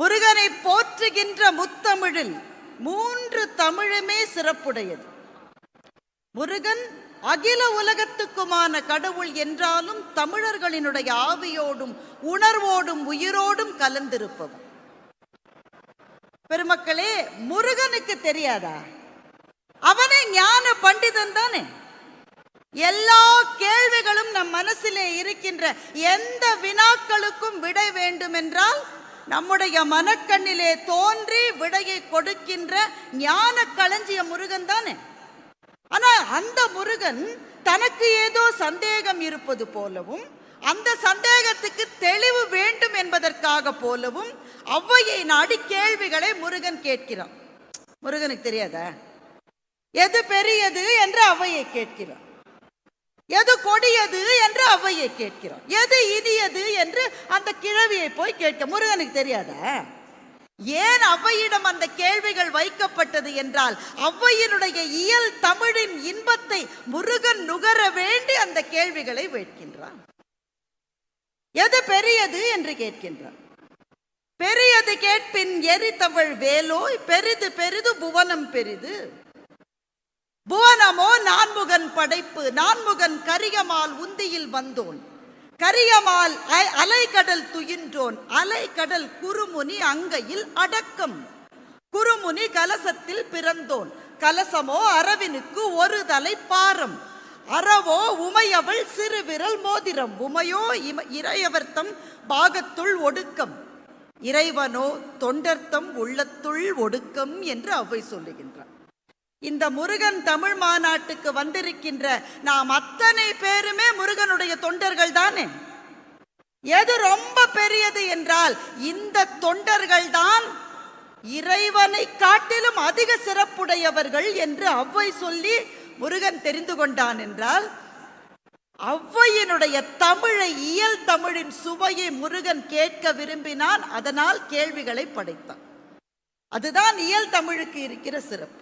முருகனை போற்றுகின்ற முத்தமிழில் மூன்று தமிழுமே சிறப்புடையது. முருகன் அகில உலகத்துக்குமான கடவுள் என்றாலும் தமிழர்களினுடைய ஆவியோடும் உணர்வோடும் உயிரோடும் கலந்திருப்பவன் பெருமக்களே முருகனுக்கு தெரியாதா? அவனே ஞான பண்டிதன் தானே? எல்லா கேள்விகளும் நம் மனசிலே இருக்கின்ற எந்த வினாக்களுக்கும் விடை வேண்டுமென்றால் நம்முடைய மனக்கண்ணிலே தோன்றி விடையை கொடுக்கின்ற ஞான களஞ்சிய முருகன் தானே. ஆனா அந்த முருகன் தனக்கு ஏதோ சந்தேகம் இருப்பது போலவும் அந்த சந்தேகத்துக்கு தெளிவு வேண்டும் என்பதற்காக போலவும் ஔவையை நாடி கேள்விகளை முருகன் கேட்கிறான். முருகனுக்கு தெரியாதா? எது பெரியது என்று ஔவையை கேட்கிறான். எது கொடியது என்று ஔவையை கேட்கிறோம் எது இனிய என்று அந்த கிழவியை போய் கேட்க முருகனுக்கு தெரியாதா? ஏன் அவையிடம் அந்த கேள்விகள் வைக்கப்பட்டது என்றால் ஔவையினுடைய இயல் தமிழின் இன்பத்தை முருகன் நுகர வேண்டி அந்த கேள்விகளை வைக்கின்றான் எது பெரியது? என்று கேட்கின்றான். பெரியது கேட்பின் எரித்தவள் வேலோய் பெரிது பெரிது புவனம் பெரிது. புவனமோ நான்முகன் படைப்பு நான்முகன் கரிகமால் உந்தியில் வந்தோன். கரியமால் அ- அலைகடல் துயின்றோன். அலைகடல் குறுமுனி அங்கையில் அடக்கம். குறுமுனி கலசத்தில் பிறந்தோன். கலசமோ அரவினுக்கு ஒரு தலை பாரம். அறவோ உமையவள் சிறுவிரல் மோதிரம். உமையோ இம இறையவர்த்தம் பாகத்துள் ஒடுக்கம். இறைவனோ தொண்டர்த்தம் உள்ளத்துள் ஒடுக்கம் என்று அவை சொல்லுகின்றார் இந்த முருகன் தமிழ் மாநாட்டுக்கு வந்திருக்கின்ற நாம் அத்தனை பேருமே முருகனுடைய தொண்டர்கள் தானே? எது ரொம்ப பெரியது என்றால் இந்த தொண்டர்கள் தான் இறைவனை காட்டிலும் அதிக சிறப்புடையவர்கள் என்று அவ்வை சொல்லி முருகன் தெரிந்து கொண்டான் என்றால் அவ்வையினுடைய தமிழை இயல் தமிழின் சுவையை முருகன் கேட்க விரும்பினான் அதனால் கேள்விகளை படைத்தான். அதுதான் இயல் தமிழுக்கு இருக்கிற சிறப்பு.